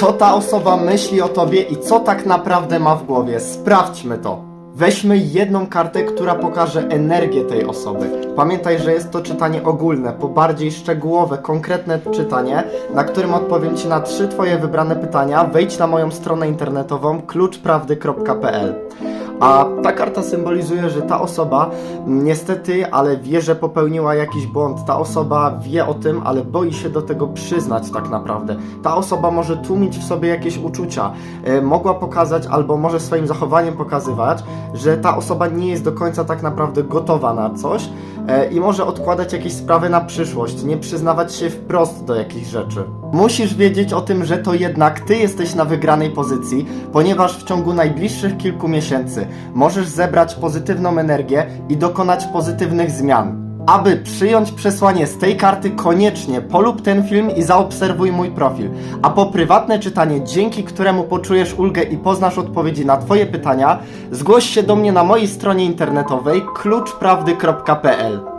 Co ta osoba myśli o tobie i co tak naprawdę ma w głowie? Sprawdźmy to. Weźmy jedną kartę, która pokaże energię tej osoby. Pamiętaj, że jest to czytanie ogólne, po bardziej szczegółowe, konkretne czytanie, na którym odpowiem Ci na trzy Twoje wybrane pytania. Wejdź na moją stronę internetową kluczprawdy.pl. A ta karta symbolizuje, że ta osoba mm, niestety, ale wie, że popełniła jakiś błąd. Ta osoba wie o tym, ale boi się do tego przyznać tak naprawdę. Ta osoba może tłumić w sobie jakieś uczucia. E, mogła pokazać albo może swoim zachowaniem pokazywać, że ta osoba nie jest do końca tak naprawdę gotowa na coś e, i może odkładać jakieś sprawy na przyszłość, nie przyznawać się wprost do jakichś rzeczy. Musisz wiedzieć o tym, że to jednak ty jesteś na wygranej pozycji, ponieważ w ciągu najbliższych kilku miesięcy możesz zebrać pozytywną energię i dokonać pozytywnych zmian. Aby przyjąć przesłanie z tej karty, koniecznie polub ten film i zaobserwuj mój profil. A po prywatne czytanie, dzięki któremu poczujesz ulgę i poznasz odpowiedzi na Twoje pytania, zgłoś się do mnie na mojej stronie internetowej kluczprawdy.pl.